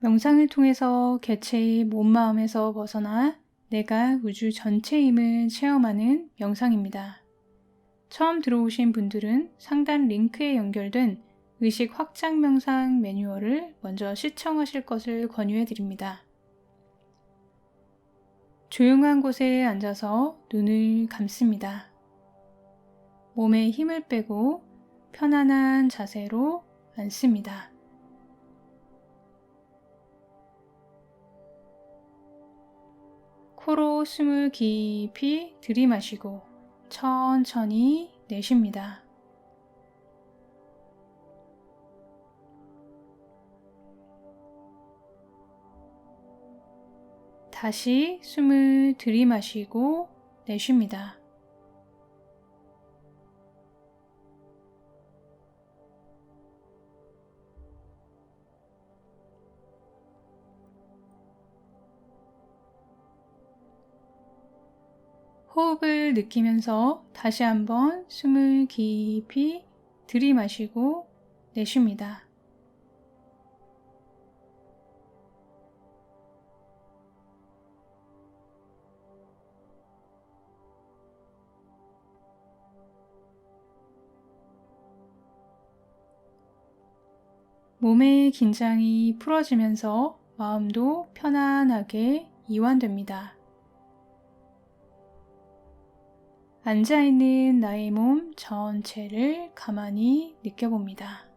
명상을 통해서 개체의 몸 마음에서 벗어나 내가 우주 전체임을 체험하는 명상입니다. 처음 들어오신 분들은 상단 링크에 연결된 의식 확장 명상 매뉴얼을 먼저 시청하실 것을 권유해 드립니다. 조용한 곳에 앉아서 눈을 감습니다. 몸에 힘을 빼고 편안한 자세로 앉습니다. 코로 숨을 깊이 들이마시고 천천히 내쉽니다. 다시 숨을 들이마시고 내쉽니다. 호흡을 느끼면서 다시 한번 숨을 깊이 들이마시고 내쉽니다. 몸의 긴장이 풀어지면서 마음도 편안하게 이완됩니다. 앉아있는 나의 몸 전체를 가만히 느껴봅니다.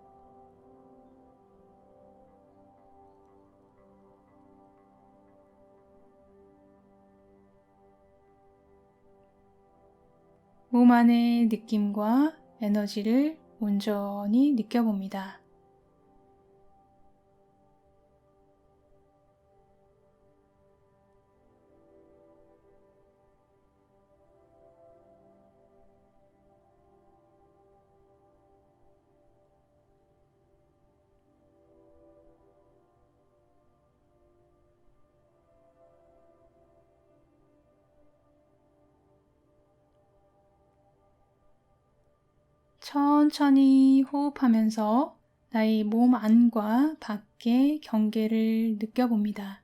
몸 안의 느낌과 에너지를 온전히 느껴봅니다. 천천히 호흡하면서 나의 몸 안과 밖의 경계를 느껴봅니다.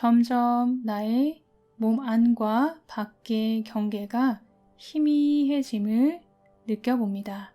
점점 나의 몸 안과 밖의 경계가 희미해짐을 느껴봅니다.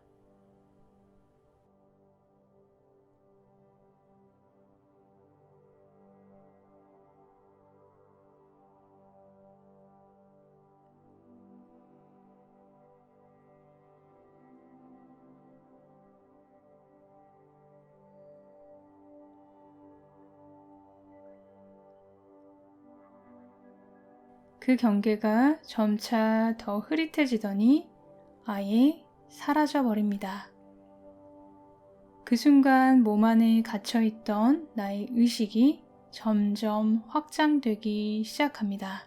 그 경계가 점차 더 흐릿해지더니 아예 사라져 버립니다. 그 순간 몸 안에 갇혀 있던 나의 의식이 점점 확장되기 시작합니다.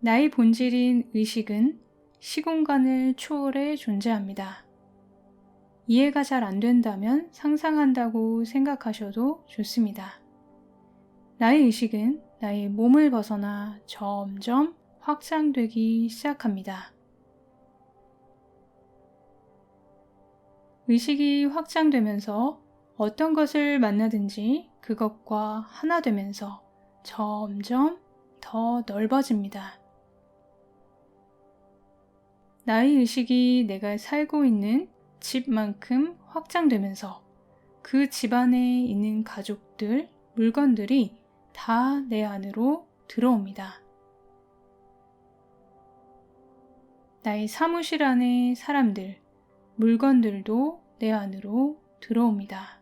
나의 본질인 의식은 시공간을 초월해 존재합니다. 이해가 잘 안 된다면 상상한다고 생각하셔도 좋습니다. 나의 의식은 나의 몸을 벗어나 점점 확장되기 시작합니다. 의식이 확장되면서 어떤 것을 만나든지 그것과 하나 되면서 점점 더 넓어집니다. 나의 의식이 내가 살고 있는 집만큼 확장되면서 그 집 안에 있는 가족들, 물건들이 다 내 안으로 들어옵니다. 나의 사무실 안의 사람들, 물건들도 내 안으로 들어옵니다.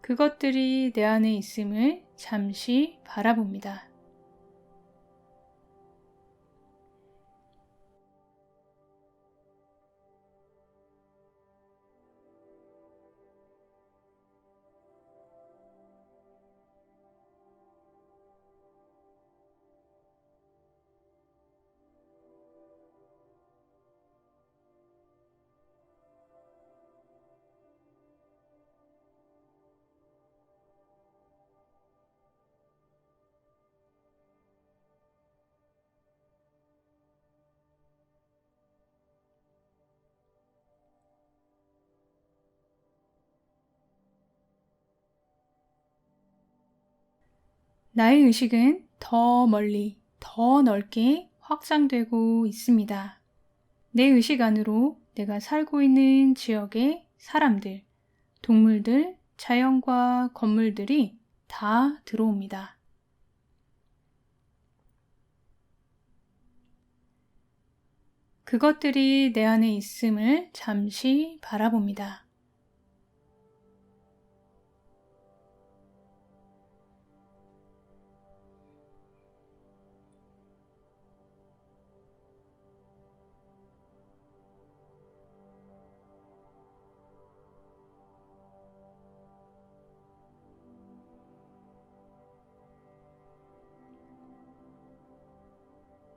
그것들이 내 안에 있음을 잠시 바라봅니다. 나의 의식은 더 멀리, 더 넓게 확장되고 있습니다. 내 의식 안으로 내가 살고 있는 지역의 사람들, 동물들, 자연과 건물들이 다 들어옵니다. 그것들이 내 안에 있음을 잠시 바라봅니다.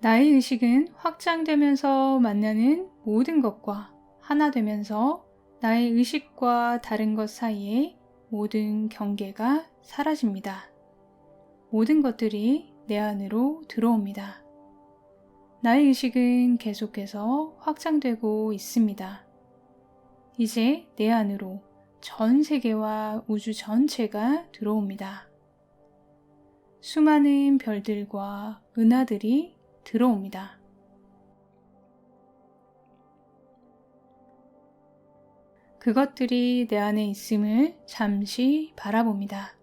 나의 의식은 확장되면서 만나는 모든 것과 하나 되면서 나의 의식과 다른 것 사이에 모든 경계가 사라집니다. 모든 것들이 내 안으로 들어옵니다. 나의 의식은 계속해서 확장되고 있습니다. 이제 내 안으로 전 세계와 우주 전체가 들어옵니다. 수많은 별들과 은하들이 들어옵니다. 그것들이 내 안에 있음을 잠시 바라봅니다.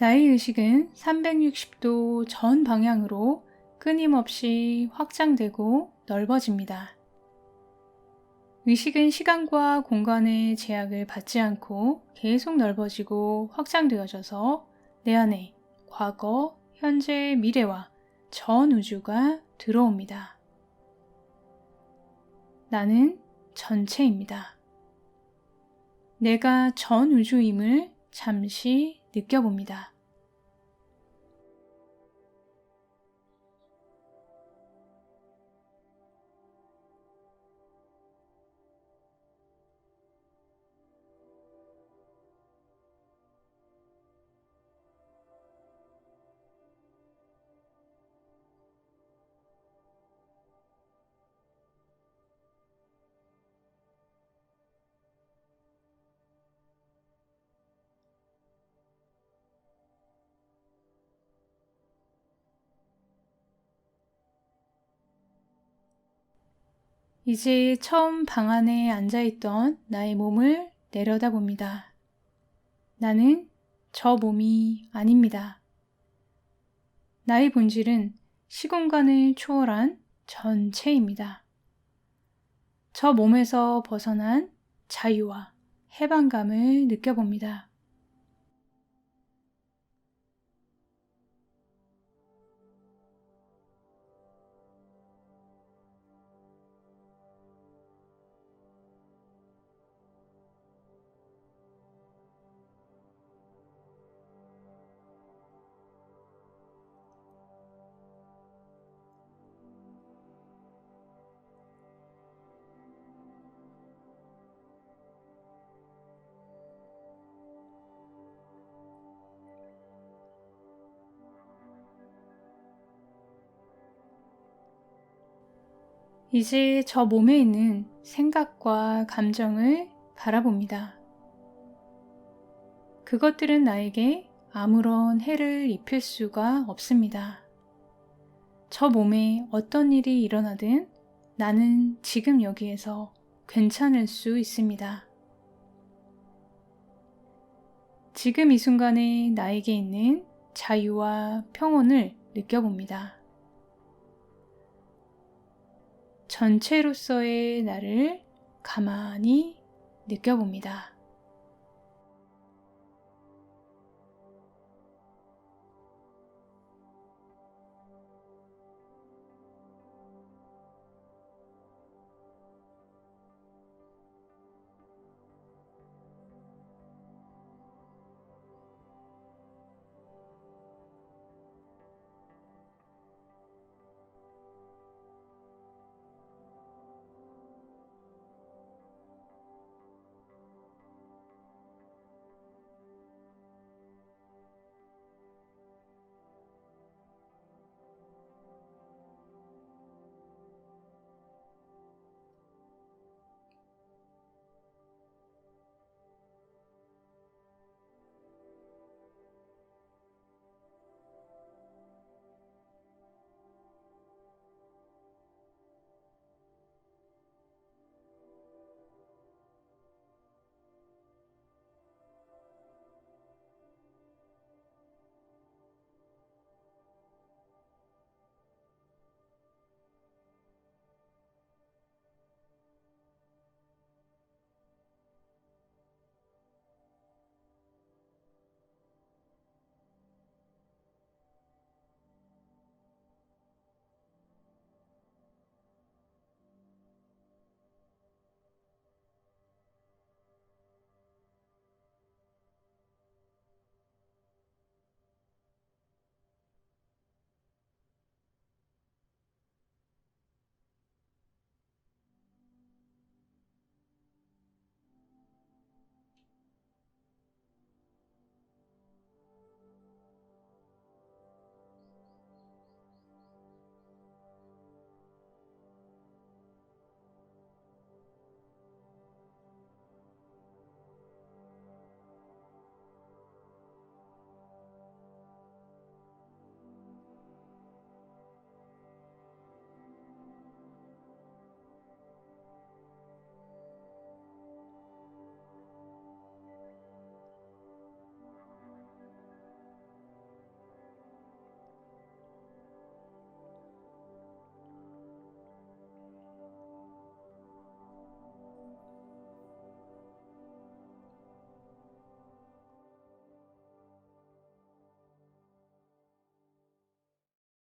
나의 의식은 360도 전 방향으로 끊임없이 확장되고 넓어집니다. 의식은 시간과 공간의 제약을 받지 않고 계속 넓어지고 확장되어져서 내 안에 과거, 현재, 미래와 전 우주가 들어옵니다. 나는 전체입니다. 내가 전 우주임을 잠시 느껴봅니다. 이제 처음 방 안에 앉아있던 나의 몸을 내려다 봅니다. 나는 저 몸이 아닙니다. 나의 본질은 시공간을 초월한 전체입니다. 저 몸에서 벗어난 자유와 해방감을 느껴봅니다. 이제 저 몸에 있는 생각과 감정을 바라봅니다. 그것들은 나에게 아무런 해를 입힐 수가 없습니다. 저 몸에 어떤 일이 일어나든 나는 지금 여기에서 괜찮을 수 있습니다. 지금 이 순간에 나에게 있는 자유와 평온을 느껴봅니다. 전체로서의 나를 가만히 느껴봅니다.